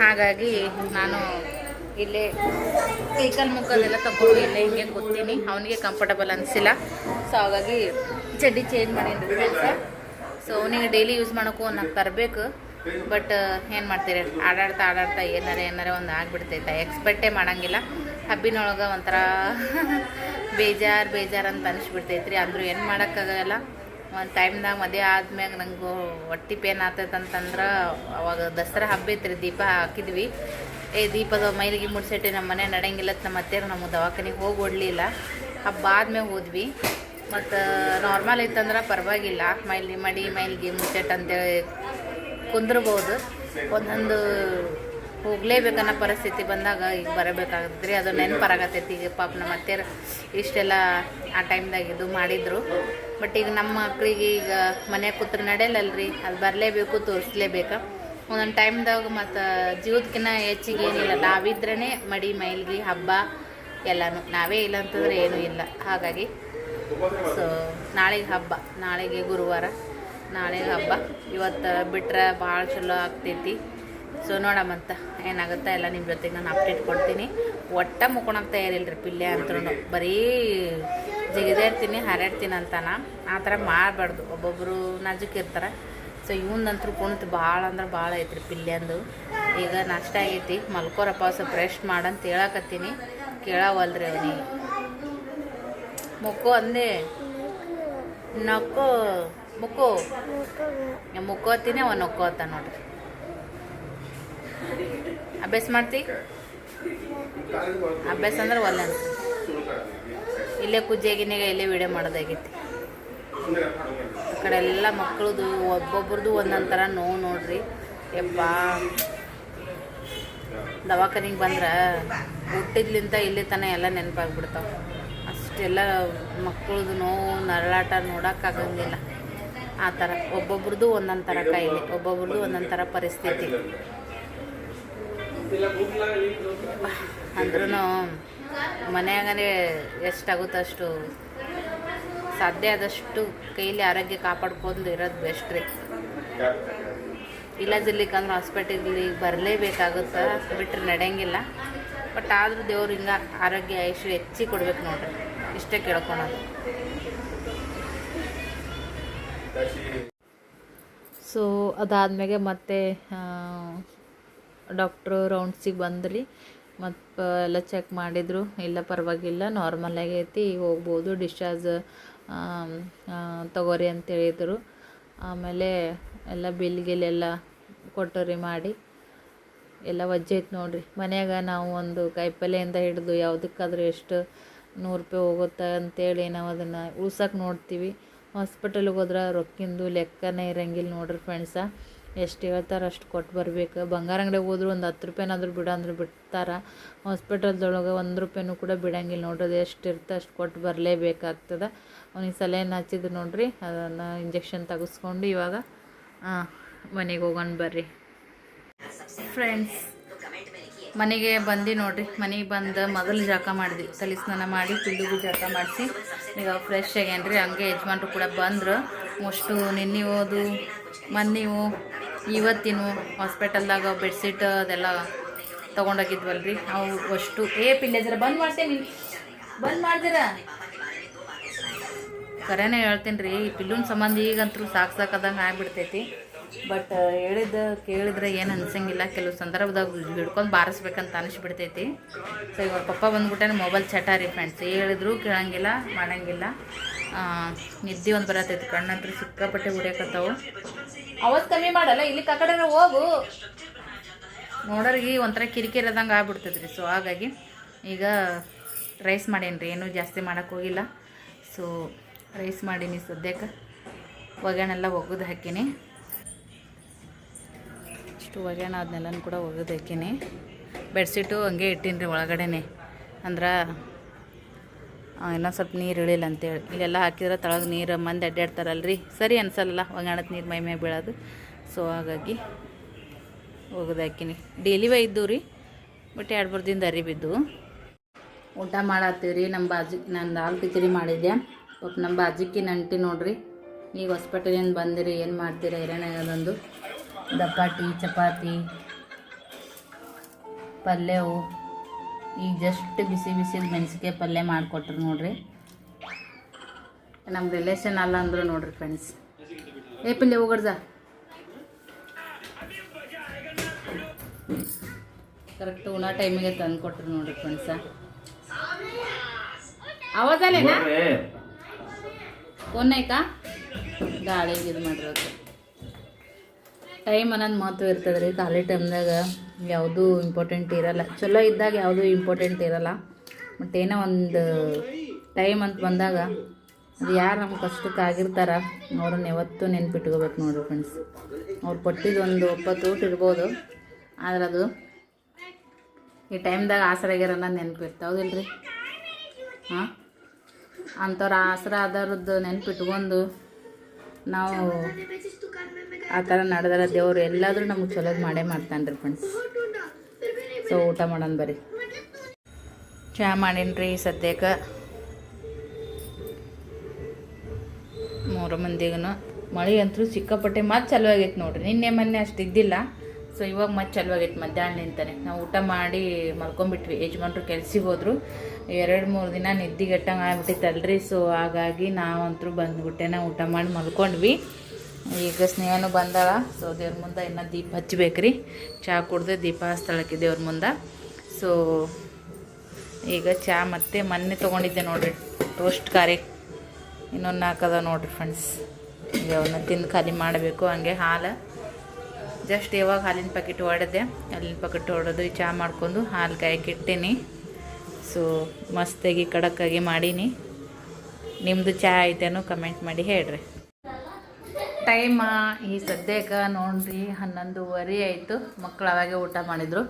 ಹಾಗಾಗಿ ನಾನು ಇಲ್ಲೇ ಕೈಕಲ್ ಮುಖದೆಲ್ಲ ತಗೊಂಡು ಇಲ್ಲೇ ಹಿಂಗೆ ಕೂತೀನಿ. ಅವನಿಗೆ ಕಂಫರ್ಟಬಲ್ ಅನಿಸಿಲ್ಲ. ಸೊ ಹಾಗಾಗಿ ಚಡ್ಡಿ ಚೇಂಜ್ ಫ್ರೆಂಡ್ಸ ಸೊ ಅವನಿಗೆ ಡೈಲಿ ಯೂಸ್ ಮಾಡೋಕ್ಕೂ ನಾನು ತರಬೇಕು. ಬಟ್ ಏನು ಮಾಡ್ತೀರಿ? ಆಡಾಡ್ತಾ ಆಡಾಡ್ತಾ ಏನಾರ ಏನಾರ ಒಂದು ಆಗಿಬಿಡ್ತೈತೆ. ಎಕ್ಸ್ಪೆಕ್ಟೇ ಮಾಡಂಗಿಲ್ಲ. ಹಬ್ಬಿನೊಳಗೆ ಒಂಥರ ಬೇಜಾರು ಬೇಜಾರು ಅಂತ ಅನಿಸ್ಬಿಡ್ತೈತ್ರಿ. ಅಂದರೂ ಏನು ಮಾಡೋಕ್ಕಾಗಲ್ಲ. ಒಂದು ಟೈಮ್ದಾಗ ಮದುವೆ ಆದ್ಮ್ಯಾಗ ನಂಗೆ ಹೊಟ್ಟಿ ಪೇನ್ ಆತೈತೆ ಅಂತಂದ್ರೆ ಅವಾಗ ದಸರಾ ಹಬ್ಬ ಐತ್ರಿ ದೀಪ ಹಾಕಿದ್ವಿ. ಏ, ದೀಪದ ಮೈಲಿಗೆ ಮುಡ್ಸೆಟ್ಟಿ ನಮ್ಮ ಮನೆ, ನಡೆಯಂಗಿಲ್ಲ ನಮ್ಮ ಅತ್ತೆಯರು ನಮ್ಮ ದವಾಖಾನೆಗೆ ಹೋಗಿ ಓಡಲಿಲ್ಲ ಹಬ್ಬ ಆದ್ಮೇಲೆ ಹೋದ್ವಿ. ಮತ್ತು ನಾರ್ಮಲ್ ಇತ್ತಂದ್ರೆ ಪರವಾಗಿಲ್ಲ. ಮೈಲಿ, ಮಡಿ ಮೈಲಿಗೆ ಮುಚ್ಚೆಟ್ ಅಂತೇಳಿ ಕುಂದ್ರಬೋದು ಒಂದೊಂದು ಹೋಗಲೇಬೇಕನ್ನೋ ಪರಿಸ್ಥಿತಿ ಬಂದಾಗ ಈಗ ಬರಬೇಕಾಗತ್ತೆ ಅದು ನೆನಪರಾಗತ್ತೈತಿ. ಈಗ ಪಾಪ ನಮ್ಮ ಅತ್ತೆಯರು ಇಷ್ಟೆಲ್ಲ ಆ ಟೈಮ್ದಾಗ ಇದು ಮಾಡಿದರು. ಬಟ್ ಈಗ ನಮ್ಮ ಮಕ್ಕಳಿಗೆ ಈಗ ಮನೆ ಕೂತ್ರೆ ನಡೆಯಲ್ಲಲ್ರಿ? ಅಲ್ಲಿ ಬರಲೇಬೇಕು, ತೋರಿಸ್ಲೇಬೇಕು. ಒಂದೊಂದು ಟೈಮ್ದಾಗ ಮತ್ತು ಜೀವದಕ್ಕಿನ್ನ ಹೆಚ್ಚಿಗೆ ಏನಿಲ್ಲ. ನಾವಿದ್ರೇ ಮಡಿ, ಮೈಲ್ಗಿ, ಹಬ್ಬ ಎಲ್ಲನೂ. ನಾವೇ ಇಲ್ಲ ಅಂತಂದ್ರೆ ಏನೂ ಇಲ್ಲ. ಹಾಗಾಗಿ ಸೊ, ನಾಳೆಗೆ ಹಬ್ಬ. ನಾಳೆಗೆ ಗುರುವಾರ. ನಾಳೆಗೆ ಹಬ್ಬ. ಇವತ್ತು ಬಿಟ್ರೆ ಭಾಳ ಚಲೋ ಆಗ್ತೈತಿ. ಸೊ ನೋಡಮ್ಮಂತ ಏನಾಗುತ್ತೆ ಎಲ್ಲ ನಿಮ್ಮ ಜೊತೆಗೆ ನಾನು ಅಪ್ಡೇಟ್ ಕೊಡ್ತೀನಿ. ಒಟ್ಟ ಮುಕ್ಕೊಳಕ್ಕೆ ತಯಾರಿಲ್ರಿ ಪಿಲ್ಲೆ ಅಂತೂ ಬರೀ ಜಿಗಿದೇ ಇರ್ತೀನಿ, ಹಾರಾಡ್ತೀನಿ ಅಂತಾನ. ಆ ಥರ ಮಾಡಬಾರ್ದು ಒಬ್ಬೊಬ್ಬರು ನಾಜುಕಿರ್ತಾರೆ ಸೊ ಇವನಂತರೂ ಕುಣಿತು ಭಾಳ ಅಂದ್ರೆ ಭಾಳ ಐತ್ರಿ ಪಿಲ್ಲೆಂದು ಈಗ ನಷ್ಟ ಆಗೈತಿ. ಮಲ್ಕೋರಪ್ಪ ಸ್ವಲ್ಪ ರೆಸ್ಟ್ ಮಾಡಂತ ಹೇಳಕತ್ತೀನಿ. ಕೇಳವಲ್ರಿ ಅವನಿ ಮುಕ್ಕೋ ಅಂದೆ. ನಕ್ಕೋ, ಮುಕ್ಕೋ. ಮುಕ್ಕೋತೀನಿ ಅವ ನಕ್ಕೋತ ನೋಡ್ರಿ. ಅಭ್ಯಾಸ ಮಾಡ್ತಿ? ಅಭ್ಯಾಸ ಅಂದ್ರೆ ಒಲ್ಲೆ ಇಲ್ಲೇ ಕುಜ್ಜಾಗಿನಾಗ ಇಲ್ಲೇ ವಿಡಿಯೋ ಮಾಡೋದಾಗೈತಿ. ಕಡೆ ಎಲ್ಲ ಮಕ್ಕಳದು ಒಬ್ಬೊಬ್ರದ್ದು ಒಂದೊಂದು ಥರ ನೋವು ನೋಡ್ರಿ. ಯಪ್ಪ. ದವಾಖಾನಿಗೆ ಬಂದ್ರೆ ಹುಟ್ಟಿದ್ಲಿಂತ ಇಲ್ಲಿ ತನಕ ಎಲ್ಲ ನೆನಪಾಗ್ಬಿಡ್ತಾವೆ. ಅಷ್ಟೆಲ್ಲ ಮಕ್ಕಳದು ನೋವು, ನರಳಾಟ ನೋಡೋಕ್ಕಾಗಂಗಿಲ್ಲ. ಆ ಥರ ಒಬ್ಬೊಬ್ರದ್ದು ಒಂದೊಂದು ಥರ ಕಾಯಿಲೆ, ಒಬ್ಬೊಬ್ರದ್ದು ಒಂದೊಂದು ಥರ ಪರಿಸ್ಥಿತಿ. ಅಂದ್ರೂ ಮನೆಯಾಗನೇ ಎಷ್ಟಾಗುತ್ತೋ ಅಷ್ಟು ಸಾಧ್ಯ ಆದಷ್ಟು ಕೈಲಿ ಆರೋಗ್ಯ ಕಾಪಾಡ್ಕೊಂಡು ಇರೋದು ಬೆಸ್ಟ್ ರೀ. ಇಲ್ಲದಿರ್ಲಿಕ್ಕಂದ್ರೆ ಹಾಸ್ಪಿಟಲ್ಗೆ ಬರಲೇಬೇಕಾಗುತ್ತೆ ಬಿಟ್ಟರೆ ನಡೆಯಂಗಿಲ್ಲ. ಬಟ್ ಆದರೂ ದೇವ್ರು ಹಿಂಗೆ ಆರೋಗ್ಯ ಆಯುಷ್ಯ ಹೆಚ್ಚಿ ಕೊಡ್ಬೇಕು ನೋಡ್ರಿ. ಇಷ್ಟೇ ಕೇಳ್ಕೊಳೋದು. ಸೊ ಅದಾದ್ಮೇಲೆ ಮತ್ತೆ ಡಾಕ್ಟ್ರು ರೌಂಡ್ಸಿಗೆ ಬಂದ್ರಿ ಮತ್ತು ಎಲ್ಲ ಚೆಕ್ ಮಾಡಿದರು. ಇಲ್ಲ ಪರವಾಗಿಲ್ಲ. ನಾರ್ಮಲ್ ಆಗೈತಿ. ಹೋಗ್ಬೋದು. ಡಿಸ್ಚಾರ್ಜ್ ತಗೋರಿ ಅಂತ ಹೇಳಿದರು ಆಮೇಲೆ ಎಲ್ಲ ಬಿಲ್ ಗಿಲ್ ಎಲ್ಲ ಕೊಟ್ಟರಿ ಮಾಡಿ. ಎಲ್ಲ ವಜ್ಜೆ ಐತೆ ನೋಡಿರಿ. ಮನ್ಯಾಗ ನಾವು ಒಂದು ಕಾಯಿಪಲ್ಲೆಯಿಂದ ಹಿಡಿದು ಯಾವುದಕ್ಕಾದ್ರೂ ಎಷ್ಟು ನೂರು ರೂಪಾಯಿ ಹೋಗುತ್ತೆ ಅಂತೇಳಿ ನಾವು ಅದನ್ನು ಉಳ್ಸಕ್ಕೆ ನೋಡ್ತೀವಿ. ಹಾಸ್ಪಿಟಲ್ಗೆ ಹೋದ್ರೆ ರೊಕ್ಕಿಂದು ಲೆಕ್ಕನೇ ಇರಂಗಿಲ್ಲ ನೋಡ್ರಿ ಫ್ರೆಂಡ್ಸ ಎಷ್ಟು ಹೇಳ್ತಾರೆ ಅಷ್ಟು ಕೊಟ್ಟು ಬರಬೇಕು. ಬಂಗಾರ ಅಂಗಡಿಗೆ ಹೋದ್ರು ಒಂದು ಹತ್ತು ರೂಪಾಯಿನಾದ್ರೂ ಬಿಡು ಅಂದ್ರೆ ಬಿಡ್ತಾರೆ. ಹಾಸ್ಪಿಟಲ್ದೊಳಗೆ ಒಂದು ರೂಪಾಯಿನೂ ಕೂಡ ಬಿಡಂಗಿಲ್ಲ ನೋಡ್ರಿ ಎಷ್ಟು ಇರುತ್ತೆ ಅಷ್ಟು ಕೊಟ್ಟು ಬರಲೇಬೇಕಾಗ್ತದೆ. ಅವ್ನಿಗೆ ಸಲಹೆನ ಹಚ್ಚಿದ್ರು ನೋಡಿರಿ, ಅದನ್ನು ಇಂಜೆಕ್ಷನ್ ತೆಗೆಸ್ಕೊಂಡು ಇವಾಗ ಮನೆಗೆ ಹೋಗೋಣ ಬರ್ರಿ. ಫ್ರೆಂಡ್ಸ್ ಮನೆಗೆ ಬಂದು ನೋಡ್ರಿ, ಮನೆಗೆ ಬಂದು ಮೊದಲು ಜಾಕ ಮಾಡಿದ್ವಿ ತಲೆ ಸ್ನಾನ ಮಾಡಿ ಪಿಲ್ಲಿಗೂ ಜಾಕ ಮಾಡಿಸಿ. ಈಗ ಫ್ರೆಶ್ ಆಗ್ಯಾನ್ರಿ ಹಂಗೆ ಯಜಮಾನ್ರು ಕೂಡ ಬಂದರು. ಅಷ್ಟು ನಿನ್ನೆ ಹೋದು ಮೊನ್ನೆವು ಇವತ್ತಿನ ಹಾಸ್ಪಿಟಲ್ದಾಗ ಬೆಡ್ಶೀಟ್ ಅದೆಲ್ಲ ತೊಗೊಂಡೋಗಿದ್ವಲ್ರಿ. ನಾವು ಅಷ್ಟು ಏ ಪಿಲ್ಲೇಜರ ಬಂದ್ ಮಾಡ್ತೇನೆ ಬಂದ್ ಮಾಡ್ದಿರ? ಕರೆನೇ ಹೇಳ್ತೀನಿ ರೀ ಈ ಪಿಲ್ಲುನ ಸಂಬಂಧ ಈಗಂತೂ ಸಾಕು ಸಾಕದಂಗೆ ಆಗ್ಬಿಡ್ತೈತಿ. ಬಟ್ ಹೇಳಿದ ಕೇಳಿದ್ರೆ ಏನು ಅನ್ಸಂಗಿಲ್ಲ, ಕೆಲವು ಸಂದರ್ಭದಾಗ ಹಿಡ್ಕೊಂಡು ಬಾರಿಸ್ಬೇಕಂತ ಅನಿಸ್ಬಿಡ್ತೈತಿ. ಸೊ ಇವಾಗ ಪಪ್ಪ ಬಂದ್ಬಿಟ್ಟೆ ಮೊಬೈಲ್ ಚಟ ರೀ ಫ್ರೆಂಡ್ಸ್ ಹೇಳಿದ್ರು ಕೇಳಂಗಿಲ್ಲ, ಮಾಡಂಗಿಲ್ಲ. ನಿದ್ದೆ ಒಂದು ಬರತೈತಿ. ಕಣ್ಣಂತೂ ಸಿಕ್ಕಾಪಟ್ಟೆ ಹೊಡಿಯಕತ್ತಾವು ಅವತ್ತು ಕಮ್ಮಿ ಮಾಡಲ್ಲ, ಇಲ್ಲಿ ಕಡೆ ಹೋಗು. ನೋಡೋರಿಗೆ ಒಂಥರ ಕಿರಿಕಿರಿ ಆದಂಗೆ ಆಗ್ಬಿಡ್ತದ್ರಿ. ಸೊ ಹಾಗಾಗಿ ಈಗ ರೈಸ್ ಮಾಡೇನಿ ರೀ ಏನೂ ಜಾಸ್ತಿ ಮಾಡೋಕ್ಕೆ ಹೋಗಿಲ್ಲ. ಸೊ ರೈಸ್ ಮಾಡೀನಿ ಸದ್ಯಕ್ಕೆ. ಒಗ್ಯಾಣೆಲ್ಲ ಒಗೆದು ಹಾಕೀನಿ. ಇಷ್ಟು ಒಗ್ಯಾಣ ಅದನ್ನೆಲ್ಲನೂ ಕೂಡ ಒಗೆದು ಹಾಕೀನಿ. ಬೆಡ್ಶೀಟು ಹಂಗೆ ಇಟ್ಟೀನಿ ರೀ ಒಳಗಡೆನೆ. ಅಂದ್ರೆ ಇನ್ನೊಂದು ಸ್ವಲ್ಪ ನೀರು ಇಳಿಲ್ಲ ಅಂತೇಳಿ. ಇಲ್ಲೆಲ್ಲ ಹಾಕಿದ್ರೆ ತಳಗೆ ನೀರು ಮಂದಿ ಅಡ್ಡಾಡ್ತಾರಲ್ರಿ ಸರಿ ಅನ್ಸಲ್ಲ ಒಗ್ಗರಣದ ನೀರು ಮೈ ಮೇಲೆ ಬೀಳೋದು. ಸೊ ಹಾಗಾಗಿ ಹೋಗೋದು ಹಾಕಿನಿ. ವೈ ಇದ್ದು ರೀ ಬಟ್ ಎರಡು ಬರ್ದಿಂದ ಅರಿ ಬಿದ್ದು. ಊಟ ಮಾಡತ್ತೀವಿ ರೀ ನಮ್ಮ ಬಾಜು ನಾನು ದಾಲ್ ಕಿಚಡಿ ಮಾಡಿದ್ದೆ ಪಾಪ ನಮ್ಮ ಬಾಜಿಕ್ಕಿ ನಂಟಿ ನೋಡ್ರಿ, ಈಗ ಹೊಸ್ಪೇಟೆಯಿಂದ ಬಂದಿರಿ, ಏನು ಮಾಡ್ತೀರಾ ಹಿರಣ್ಯಾಗದೊಂದು ದಪಾಟಿ ಚಪಾತಿ, ಪಲ್ಯವು. ಈಗ ಜಸ್ಟ್ ಬಿಸಿ ಬಿಸಿ ಮೆಣಸಿಗೆ ಪಲ್ಯ ಮಾಡಿಕೊಟ್ರು ನೋಡ್ರಿ. ನಮ್ಮ ರಿಲೇಷನ್ ಅಲ್ಲ ಅಂದರು ನೋಡ್ರಿ ಫ್ರೆಂಡ್ಸ್ ಏ ಪಲ್ಯ ಹೋಗಡ್ದ ಕರೆಕ್ಟ್ ಉಣ ಟೈಮಿಗೆ ತಂದು ಕೊಟ್ರು ನೋಡ್ರಿ ಫ್ರೆಂಡ್ಸ ಅವಾಗಲೇನಾ ಫೋನ್ ಐಕಾ ಗಾಳಿಗೆ ಇದು ಮಾಡಿರೋದು ಟೈಮ್ ಅನ್ನೋದು ಮಹತ್ವ ಇರ್ತದೆ ರೀ ಖಾಲಿ ಟೈಮ್ದಾಗ ಯಾವುದೂ ಇಂಪಾರ್ಟೆಂಟ್ ಇರಲ್ಲ. ಚಲೋ ಇದ್ದಾಗ ಯಾವುದೂ ಇಂಪಾರ್ಟೆಂಟ್ ಇರಲ್ಲ. ಬಟ್ ಏನೋ ಒಂದು ಟೈಮ್ ಅಂತ ಬಂದಾಗ ಅದು ಯಾರು ನಮ್ಮ ಕಷ್ಟಕ್ಕೆ ಆಗಿರ್ತಾರ ಅವ್ರನ್ನ ಯಾವತ್ತೂ ನೆನ್ಪಿಟ್ಕೋಬೇಕು ನೋಡ್ರಿ ಫ್ರೆಂಡ್ಸ್ ಅವ್ರು ಪಟ್ಟಿದ್ದು ಒಂದು ಒಪ್ಪತ್ತು ಊಟ ಇರ್ಬೋದು. ಆದ್ರೆ ಅದು ಈ ಟೈಮ್ದಾಗ ಆಸರಾಗಿರಲ್ಲ ಅನ್ನೋದು ನೆನಪಿರ್ತಾವೆ ಹೌದಿಲ್ರಿ? ಹಾಂ? ಅಂಥವ್ರು ಆಸರ ಆಧಾರದ್ದು ನೆನ್ಪಿಟ್ಕೊಂಡು ನಾವು ಆ ಥರ ನಡೆದಾರ ದೇವರು ಎಲ್ಲಾದರೂ ನಮ್ಗೆ ಚಲೋದು ಮಾಡೇ ಮಾಡ್ತಾನೆ ರೀ ಫ್ರೆಂಡ್ಸ್ ಸೊ ಊಟ ಮಾಡೋಣ ಬರ್ರಿ. ಚಹಾ ಮಾಡೀನಿ ರೀ ಸದ್ಯಕ್ಕೆ? ಮೂರು ಮಂದಿಗೂ ಮಳೆ ಅಂತೂ ಸಿಕ್ಕಾಪಟ್ಟೆ ಮತ್ತೆ ಚಲೋ ಆಗೈತೆ ನೋಡ್ರಿ. ನಿನ್ನೆ ಮೊನ್ನೆ ಅಷ್ಟು ಇದ್ದಿಲ್ಲ. ಸೊ ಇವಾಗ ಮತ್ತೆ ಚಲೋ ಆಗೈತೆ ಮಧ್ಯಾಹ್ನದಿಂದನೇ ನಾವು ಊಟ ಮಾಡಿ ಮಲ್ಕೊಂಬಿಟ್ವಿ ಯಜಮಾನ್ರು ಕೆಲ್ಸಿಗೆ ಹೋದ್ರು. ಎರಡು ಮೂರು ದಿನ ನಿದ್ದಿಗೆಟ್ಟಂಗೆ ಆಗ್ಬಿಟ್ಟಿತ್ತಲ್ರಿ ಸೊ ಹಾಗಾಗಿ ನಾವಂತರೂ ಬಂದ್ಬಿಟ್ಟೆ, ನಾವು ಊಟ ಮಾಡಿ ಮಲ್ಕೊಂಡ್ವಿ. ಈಗ ಸ್ನೇಹನು ಬಂದಾಳ ಸೊ ದೇವ್ರ ಮುಂದೆ ಇನ್ನೂ ದೀಪ ಹಚ್ಬೇಕ್ರಿ. ಚಹಾ ಕುಡ್ದೆ ದೀಪ ಹಚ್ತಾಳಕ್ಕೆ ದೇವ್ರ ಮುಂದೆ. ಸೊ ಈಗ ಚಹಾ ಮತ್ತೆ ಮೊನ್ನೆ ತೊಗೊಂಡಿದ್ದೆ ನೋಡ್ರಿ ಟೋಸ್ಟ್ ಕಾರಿ ಇನ್ನೊಂದು ಹಾಕದ ನೋಡ್ರಿ ಫ್ರೆಂಡ್ಸ್ ಈಗ ಅವನ್ನ ತಿಂದು ಖಾಲಿ ಮಾಡಬೇಕು, ಹಂಗೆ ಹಾಲು. ಜಸ್ಟ್ ಯಾವಾಗ ಹಾಲಿನ ಪ್ಯಾಕೆಟ್ ಹೊಡೆದೆ ಹಾಲಿನ ಪ್ಯಾಕೆಟ್ ಹೊಡೆದು ಚಹಾ ಮಾಡ್ಕೊಂಡು ಹಾಲು ಕಾಯಕ್ಕೆ ಇಟ್ಟೀನಿ. ಸೊ ಮಸ್ತಾಗಿ ಕಡಕ್ಕಾಗಿ ಮಾಡೀನಿ. ನಿಮ್ಮದು ಚಹಾ ಐತೇನೋ ಕಮೆಂಟ್ ಮಾಡಿ ಹೇಳ್ರಿ. ಟೈಮ ಈ ಸದ್ಯಕ್ಕೆ ನೋಡ್ರಿ ಹನ್ನೊಂದುವರೆ ಆಯಿತು. ಮಕ್ಕಳು ಅವಾಗೆ ಊಟ ಮಾಡಿದರು.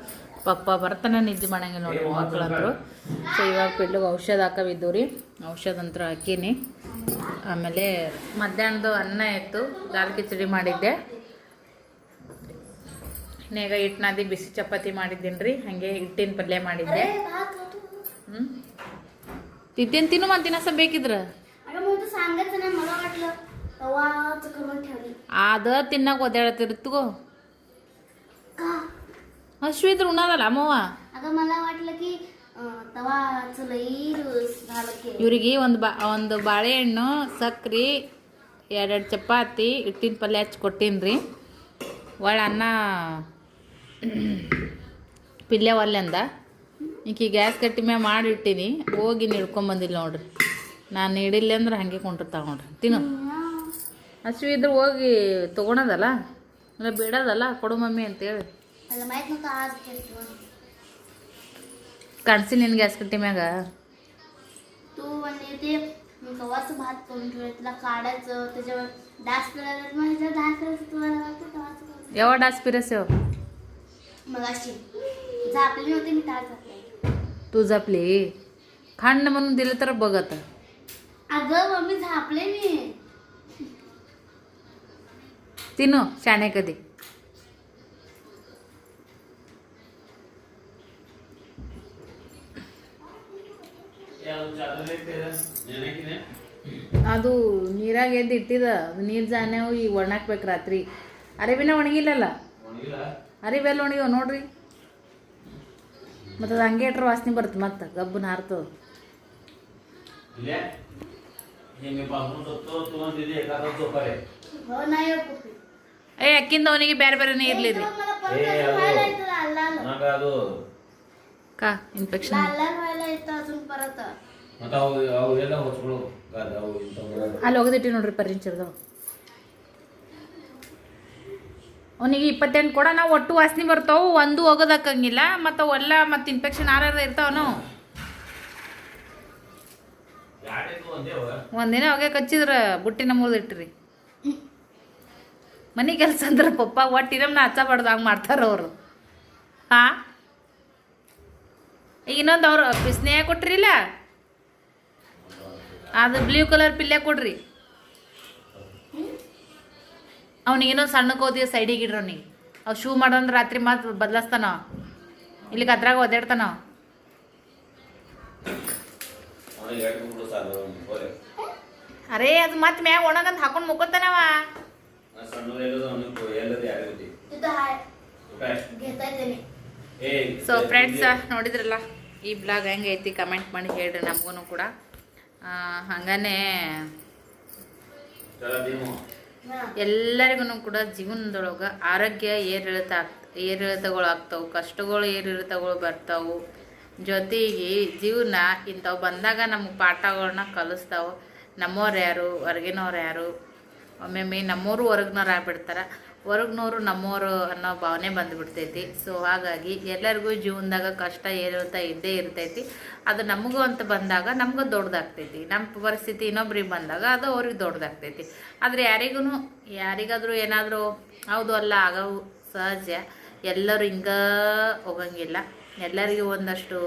ಪಪ್ಪ ಬರ್ತಾನೆ ನಿದ್ದೆ ಮಾಡಂಗಿಲ್ಲ ನೋಡ್ರಿ ಮಕ್ಕಳಂದ್ರು ಸೊ ಇವಾಗ ಪಿಲ್ಲು ಔಷಧ ಹಾಕವಿದ್ದು ರೀ ಔಷಧ ಅಂತ ಹಾಕೀನಿ. ಆಮೇಲೆ ಮಧ್ಯಾಹ್ನದ ಅನ್ನ ಇತ್ತು ದಾಲ್ ಕಿಚಡಿ ಮಾಡಿದ್ದೆ. ಇನ್ನೀಗ ಹಿಟ್ಟು ಬಿಸಿ ಚಪಾತಿ ಮಾಡಿದ್ದೀನಿ ರೀ ಹಾಗೆ ಹಿಟ್ಟಿನ ಪಲ್ಯ ಮಾಡಿದ್ದೆ. ಹ್ಞೂ ತಿಂತೇನು ತಿನ್ನು ಮಂತಿನ ತಿನ್ನಸ ಬೇಕಿದ್ರೆ? ಅದ ತಿನ್ನಾಕ ಒದ್ದಾಡತಿರ್ ತಗೋ ಹಶು ಇದ್ರ ಉಣ್ಣದಲ್ಲ ಅಮ್ಮವ್ವ? ಇವ್ರಿಗೆ ಒಂದು ಬಾ ಒಂದು ಬಾಳೆಹಣ್ಣು ಸಕ್ರೆ ಎರಡೆರಡು ಚಪಾತಿ ಹಿಟ್ಟಿನ ಪಲ್ಯ ಹಚ್ಚಿ ಕೊಟ್ಟಿನ್ರಿ. ಒಳ್ಳೆ ಅನ್ನ ಪಿಲ್ಯ ಒಲ್ಲೆ ಅಂದ. ಈಕಿ ಗ್ಯಾಸ್ ಕಟ್ಟಿ ಮ್ಯಾಗ ಮಾಡಿ ಇಟ್ಟೀನಿ ಹೋಗಿ ನಿಡ್ಕೊಂಬಂದಿಲ್ಲ ನೋಡ್ರಿ ನಾನು ಹಿಡಿಲ್ಲ ಅಂದ್ರೆ ಹಾಗೆ ಕೊಂಡಿರ್ತಾವ ನೋಡ್ರಿ ತಿನ್ನು ಹಸಿವು ಇದ್ರೆ ಹೋಗಿ ತೊಗೊಳೋದಲ್ಲ ಇಲ್ಲ ಬಿಡೋದಲ್ಲ ಕೊಡು ಮಮ್ಮಿ ಅಂತೇಳಿ मला माहित नव्हतं आज केलं ಕಾಣಿಸಿ ನಿನ್ನ ಗ್ಯಾಸ್ ಕಟ್ಟಿ ಮ್ಯಾಗ तू आणि ते गव्हाचं भात करून ठेवलं त्याला काढायचं त्याच्यावर डास करायला मग ह्याच्यावर डास करायचं तुला लागतं गव्हाचं करायचं. ಯಾವ डास पिरस्यो मग अशी झापली नव्हती मी टाळ झापली तू जपली खांड म्हणून दिलं तर बघ आता अगं मम्मी झापले मी तिनो शाणे कधी ಅದು ನೀರಾಗ ಎದ್ದು ಇಟ್ಟಿದ ಅದು ನೀರು ಜಾನ್ಯಾವ ಈಗ ಒಣಾಕ್ಬೇಕು ರಾತ್ರಿ ಅರಿವಿನ ಒಣಗಿಲ್ಲಲ್ಲ ಅರಿವೆಲ್ಲ ಒಣಗ್ಯಾವ ನೋಡ್ರಿ ಮತ್ತು ಅದು ಹಂಗೆ ಇಟ್ರೆ ವಾಸನೆ ಬರುತ್ತೆ ಮತ್ತೆ ಗಬ್ಬನ ಹಾರ್ತದೆ. ಏ ಅಕ್ಕಿಂದ ಅವನಿಗೆ ಬೇರೆ ಬೇರೆನೇ ಇರಲಿ ರೀ ಕಾ ಇನ್ಫೆಕ್ಷನ್ ಅಲ್ಲಿ ಹೋಗದಿಟ್ಟಿ ನೋಡ್ರಿ ಪರಿಂಚರ್ದವು. ಅವನಿಗೆ ಇಪ್ಪತ್ತೆಂಟು ಕೂಡ ನಾವು ಒಟ್ಟು ವಾಸನೆ ಬರ್ತಾವು, ಒಂದು ಹೋಗೋದಕ್ಕಂಗಿಲ್ಲ ಮತ್ತು ಅವೆಲ್ಲ ಮತ್ತು ಇನ್ಫೆಕ್ಷನ್ ಆರಾರ ಇರ್ತಾವನು ಒಂದಿನ ಅವಾಗೆ ಕಚ್ಚಿದ್ರ ಬುಟ್ಟಿನ ಮುರಿದಿಟ್ರಿ ಮನೆ ಕೆಲಸ ಅಂದ್ರೆ ಪಪ್ಪ ಒಟ್ಟು ನಮ್ಮನ್ನ ಹಚ್ಚಬಾರ್ದು, ಹಂಗೆ ಮಾಡ್ತಾರ ಅವರು. ಹಾ? ಈಗ ಇನ್ನೊಂದು ಅವ್ರು ಸ್ನೇಹ ಕೊಟ್ರಿಲ್ಲ ಅದು ಬ್ಲೂ ಕಲರ್ ಪಿಲ್ಲೆ ಕೊಡ್ರಿ. ಅವ್ನಿಗೆ ಇನ್ನೊಂದು ಸಣ್ಣಕ್ಕೆ ಓದಿ ಸೈಡಿಗೆ ಇಡ್ರಿ ಅವ್ನಿಗೆ. ಅವ್ ಶೂ ಮಾಡೋಂದ್ರೆ ರಾತ್ರಿ ಮಾತು ಬದಲಾಸ್ತಾನ. ಇಲ್ಲಿಗೆ ಅದ್ರಾಗ ಒದ್ದಾಡ್ತಾನ. ಅರೇ ಅದು ಮತ್ತೆ ಮ್ಯಾಗ ಒಣಗಂತ ಹಾಕೊಂಡು ಮುಕ್ಕೋತಾನವ. ಸೊ ಫ್ರೆಂಡ್ಸ್ ನೋಡಿದ್ರಲ್ಲ ಈ ಬ್ಲಾಗ್ ಹೆಂಗೈತಿ ಕಮೆಂಟ್ ಮಾಡಿ ಹೇಳ್ರಿ ನಮಗೂ ಕೂಡ. ಹಂಗಾನೇ ಎಲ್ಲರಿಗೂ ಕೂಡ ಜೀವನದೊಳಗೆ ಆರೋಗ್ಯ ಏರಿಳಿತ ಆಗ್, ಏರಿಳಿತಗಳು ಆಗ್ತಾವೆ, ಕಷ್ಟಗಳು ಏರಿಳಿತಗಳು ಬರ್ತಾವು. ಜೊತೆಗೆ ಜೀವನ ಇಂಥವು ಬಂದಾಗ ನಮಗೆ ಪಾಠಗಳನ್ನ ಕಲಿಸ್ತಾವೆ. ನಮ್ಮವ್ರು ಯಾರು ಹೊರಗಿನವ್ರು ಯಾರು, ಒಮ್ಮೊಮ್ಮೆ ನಮ್ಮವರು ಹೊರಗಿನವ್ರು ಆಗ್ಬಿಡ್ತಾರೆ. ಹೊರಗಿನವರು ನಮ್ಮೋರು ಅನ್ನೋ ಭಾವನೆ ಬಂದುಬಿಡ್ತೈತಿ. ಸೊ ಹಾಗಾಗಿ ಎಲ್ಲರಿಗೂ ಜೀವನದಾಗ ಕಷ್ಟ ಅಂತ ಇದ್ದೇ ಇರ್ತೈತಿ. ಅದು ನಮಗೂ ಅಂತ ಬಂದಾಗ ನಮಗೂ ದೊಡ್ಡದಾಗ್ತೈತಿ. ನಮ್ಮ ಪರಿಸ್ಥಿತಿ ಇನ್ನೊಬ್ರಿಗೆ ಬಂದಾಗ ಅದು ಅವ್ರಿಗೆ ದೊಡ್ಡದಾಗ್ತೈತಿ. ಆದರೆ ಯಾರಿಗೂ ಯಾರಿಗಾದರೂ ಏನಾದರೂ, ಹೌದು ಅಲ್ಲ, ಆಗವು ಸಹಜ. ಎಲ್ಲರೂ ಹಿಂಗ ಹೋಗಂಗಿಲ್ಲ. ಎಲ್ಲರಿಗೂ ಒಂದಷ್ಟು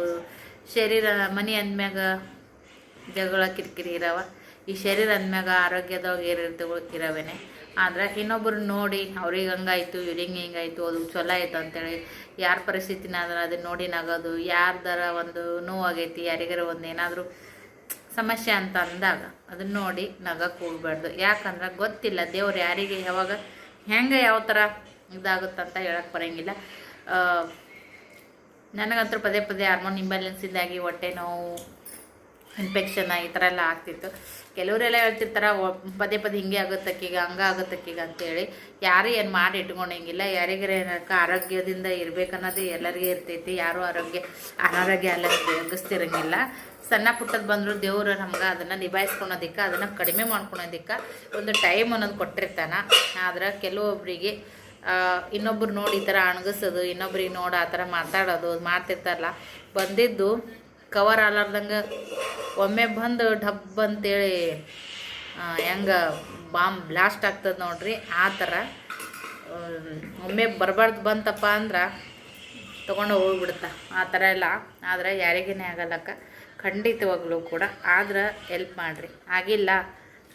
ಶರೀರ, ಮನೆ ಅಂದಮ್ಯಾಗ ಜಗಳ ಕಿರಿಕಿರಿ ಇರವ. ಈ ಶರೀರ ಅಂದಮ್ಯಾಗ ಆರೋಗ್ಯದಾಗ ಏರಿರ್ತಗಳು ಇರವೇನೆ. ಆದ್ರೆ ಇನ್ನೊಬ್ಬರು ನೋಡಿ, ಅವ್ರಿಗೆ ಹಂಗಾಯ್ತು, ಇವ್ರಿಗೆ ಹಿಂಗಾಯ್ತು, ಅದು ಚಲೋ ಆಯ್ತು ಅಂತೇಳಿ ಯಾರ ಪರಿಸ್ಥಿತಿನ ಅಂದ್ರೆ ಅದನ್ನ ನೋಡಿ ನಗೋದು. ಯಾರ್ದಾರ ಒಂದು ನೋವಾಗೈತಿ, ಯಾರಿಗಾರ ಒಂದು ಏನಾದರೂ ಸಮಸ್ಯೆ ಅಂತ ಅಂದಾಗ ಅದನ್ನ ನೋಡಿ ನಗಕ್ಕೆ ಹೋಗ್ಬಾರ್ದು. ಯಾಕಂದ್ರೆ ಗೊತ್ತಿಲ್ಲ ದೇವ್ರು ಯಾರಿಗೆ ಯಾವಾಗ ಹೆಂಗೆ ಯಾವ ಥರ ಇದಾಗುತ್ತಂತ ಹೇಳಕ್ಕೆ ಬರೋಂಗಿಲ್ಲ. ನನಗಂತೂ ಪದೇ ಪದೇ ಹಾರ್ಮೋನ್ ಇಂಬ್ಯಾಲೆನ್ಸಿಂದಾಗಿ ಹೊಟ್ಟೆ ನೋವು ಇನ್ಫೆಕ್ಷನ್ ಈ ಥರ ಎಲ್ಲ ಆಗ್ತಿತ್ತು. ಕೆಲವರೆಲ್ಲ ಹೇಳ್ತಿರ್ತಾರೆ ಪದೇ ಪದೇ ಹಿಂಗೆ ಆಗುತ್ತಕ್ಕೀಗ ಹಂಗೆ ಆಗುತ್ತಕ್ಕೀಗ ಅಂತೇಳಿ. ಯಾರು ಏನು ಮಾಡಿ ಇಟ್ಕೊಂಡಂಗಿಲ್ಲ. ಯಾರಿಗಾರ ಏನಕ್ಕೆ ಆರೋಗ್ಯದಿಂದ ಇರಬೇಕನ್ನೋದು ಎಲ್ಲರಿಗೂ ಇರ್ತೈತಿ. ಯಾರೂ ಆರೋಗ್ಯ, ಅನಾರೋಗ್ಯ ಅಲ್ಲ ಉಪಯೋಗಿಸ್ತಿರಂಗಿಲ್ಲ ಸಣ್ಣ ಪುಟ್ಟದ್ದು ಬಂದರೂ ದೇವರು ನಮ್ಗೆ ಅದನ್ನು ನಿಭಾಯಿಸ್ಕೊಳೋದಿಕ್ಕೆ, ಅದನ್ನು ಕಡಿಮೆ ಮಾಡ್ಕೊಳೋದಿಕ್ಕೆ ಒಂದು ಟೈಮ್ ಅನ್ನೋದು ಕೊಟ್ಟಿರ್ತಾನೆ. ಆದ್ರೆ ಕೆಲವೊಬ್ಬರಿಗೆ ಇನ್ನೊಬ್ರು ನೋಡಿ ಈ ಥರ ಅಣಗಿಸೋದು, ಇನ್ನೊಬ್ರಿಗೆ ನೋಡಿ ಆ ಥರ ಮಾತಾಡೋದು ಮಾಡ್ತಿರ್ತಾರಲ್ಲ ಬಂದಿದ್ದು ಕವರ್ ಆಲಾರ್ದಂಗೆ ಒಮ್ಮೆ ಬಂದು ಡಬ್ ಅಂತೇಳಿ ಹೆಂಗೆ ಬಾಂಬ್ ಬ್ಲಾಸ್ಟ್ ಆಗ್ತದೆ ನೋಡ್ರಿ, ಆ ಥರ ಒಮ್ಮೆ ಬರಬಾರ್ದು ಬಂತಪ್ಪ ಅಂದ್ರೆ ತೊಗೊಂಡು ಹೋಗ್ಬಿಡುತ್ತೆ. ಆ ಥರ ಎಲ್ಲ ಆದ್ರೆ ಯಾರಿಗೇನೆ ಆಗಲ್ಲಕ್ಕ. ಖಂಡಿತವಾಗ್ಲೂ ಕೂಡ ಆದ್ರೆ ಎಲ್ಪ್ ಮಾಡಿರಿ. ಆಗಿಲ್ಲ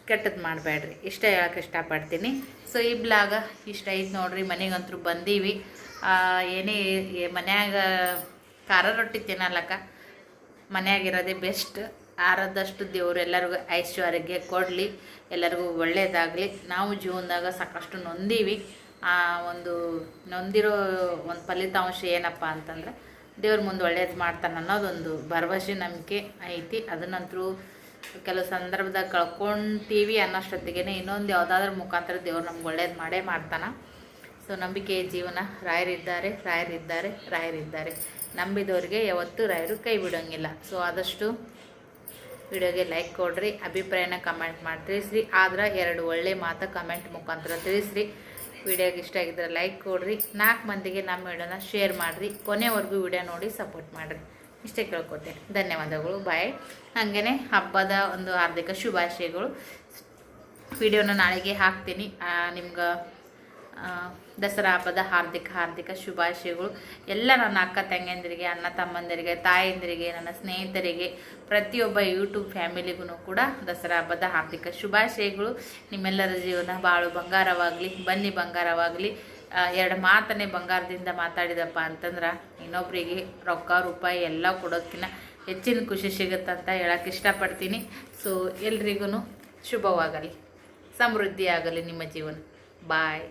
ಕೆಟ್ಟದ್ದು ಮಾಡಬೇಡ್ರಿ ಇಷ್ಟ ಹೇಳಕ್ಕೆ ಇಷ್ಟಪಡ್ತೀನಿ. ಸೊ, ಈ ಬ್ಲಾಗ ಇಷ್ಟ ಐತೆ ನೋಡ್ರಿ. ಮನೆಗಂತೂ ಬಂದೀವಿ. ಏನೇ ಮನ್ಯಾಗ ಖಾರ ರೊಟ್ಟಿ ತಿನ್ನಲ್ಲಕ್ಕ. ಮನ್ಯಾಗಿರೋದೇ ಬೆಸ್ಟ್. ಆರದಷ್ಟು ದೇವರು ಎಲ್ಲರಿಗೂ ಐಶ್ವರ್ಯಕ್ಕೆ ಕೊಡಲಿ, ಎಲ್ಲರಿಗೂ ಒಳ್ಳೆಯದಾಗಲಿ ನಾವು ಜೀವನದಾಗ ಸಾಕಷ್ಟು ನೊಂದೀವಿ. ಆ ಒಂದು ನೊಂದಿರೋ ಒಂದು ಫಲಿತಾಂಶ ಏನಪ್ಪ ಅಂತಂದ್ರೆ, ದೇವ್ರ ಮುಂದೆ ಒಳ್ಳೇದು ಮಾಡ್ತಾನೆ ಅನ್ನೋದೊಂದು ಭರವಸೆ, ನಂಬಿಕೆ ಐತಿ. ಅದನ್ನಂತರೂ ಕೆಲವು ಸಂದರ್ಭದಾಗ ಕಳ್ಕೊಂತೀವಿ ಅನ್ನೋಷ್ಟೊತ್ತಿಗೆ ಇನ್ನೊಂದು ಯಾವುದಾದ್ರೂ ಮುಖಾಂತರ ದೇವ್ರು ನಮ್ಗೆ ಒಳ್ಳೇದು ಮಾಡೇ ಮಾಡ್ತಾನೆ. ಸೊ ನಂಬಿಕೆಯ ಜೀವನ ರಾಯರಿದ್ದಾರೆ ರಾಯರಿದ್ದಾರೆ ರಾಯರಿದ್ದಾರೆ. ನಂಬಿದವರಿಗೆ ಯಾವತ್ತೂ ರಾಯರು ಕೈ ಬಿಡೋಂಗಿಲ್ಲ. ಸೊ ಆದಷ್ಟು ವಿಡಿಯೋಗೆ ಲೈಕ್ ಕೊಡ್ರಿ, ಅಭಿಪ್ರಾಯನ ಕಮೆಂಟ್ ಮಾಡಿ ತಿಳಿಸ್ರಿ. ಆದ್ರೆ ಎರಡು ಒಳ್ಳೆ ಮಾತು ಕಮೆಂಟ್ ಮುಖಾಂತರ ತಿಳಿಸ್ರಿ. ವಿಡಿಯೋಗೆ ಇಷ್ಟ ಆಗಿದ್ರೆ ಲೈಕ್ ಕೊಡ್ರಿ. ನಾಲ್ಕು ಮಂದಿಗೆ ನಮ್ಮ ವಿಡಿಯೋನ ಶೇರ್ ಮಾಡಿರಿ. ಕೊನೆವರೆಗೂ ವಿಡಿಯೋ ನೋಡಿ ಸಪೋರ್ಟ್ ಮಾಡಿರಿ. ಇಷ್ಟೇ ಕೇಳ್ಕೊತೇನೆ. ಧನ್ಯವಾದಗಳು. ಬಾಯ್ ಹಾಗೆಯೇ ಹಬ್ಬದ ಒಂದು ಹಾರ್ದಿಕ ಶುಭಾಶಯಗಳು. ವಿಡಿಯೋನ ನಾಳೆಗೆ ಹಾಕ್ತೀನಿ. ನಿಮ್ಗೆ ದಸರಾ ಹಬ್ಬದ ಹಾರ್ದಿಕ ಹಾರ್ದಿಕ ಶುಭಾಶಯಗಳು. ಎಲ್ಲ ನನ್ನ ಅಕ್ಕ ತಂಗಿಯಂದಿರಿಗೆ, ಅಣ್ಣ ತಮ್ಮಂದಿರಿಗೆ ತಾಯಂದಿರಿಗೆ ನನ್ನ ಸ್ನೇಹಿತರಿಗೆ, ಪ್ರತಿಯೊಬ್ಬ ಯೂಟ್ಯೂಬ್ ಫ್ಯಾಮಿಲಿಗೂ ಕೂಡ ದಸರಾ ಹಬ್ಬದ ಹಾರ್ದಿಕ ಶುಭಾಶಯಗಳು. ನಿಮ್ಮೆಲ್ಲರ ಜೀವನ ಬಾಳು ಬಂಗಾರವಾಗಲಿ, ಬನ್ನಿ ಬಂಗಾರವಾಗಲಿ. ಎರಡು ಮಾತನ್ನೇ ಬಂಗಾರದಿಂದ ಮಾತಾಡಿದಪ್ಪ ಅಂತಂದ್ರೆ ಇನ್ನೊಬ್ಬರಿಗೆ ರೊಕ್ಕ, ರೂಪಾಯಿ ಎಲ್ಲ ಕೊಡೋದಕ್ಕಿಂತ ಹೆಚ್ಚಿನ ಖುಷಿ ಸಿಗುತ್ತಂತ ಹೇಳಕ್ಕೆ ಇಷ್ಟಪಡ್ತೀನಿ. ಸೊ ಎಲ್ರಿಗೂ ಶುಭವಾಗಲಿ ಸಮೃದ್ಧಿ ಆಗಲಿ ನಿಮ್ಮ ಜೀವನ. ಬಾಯ್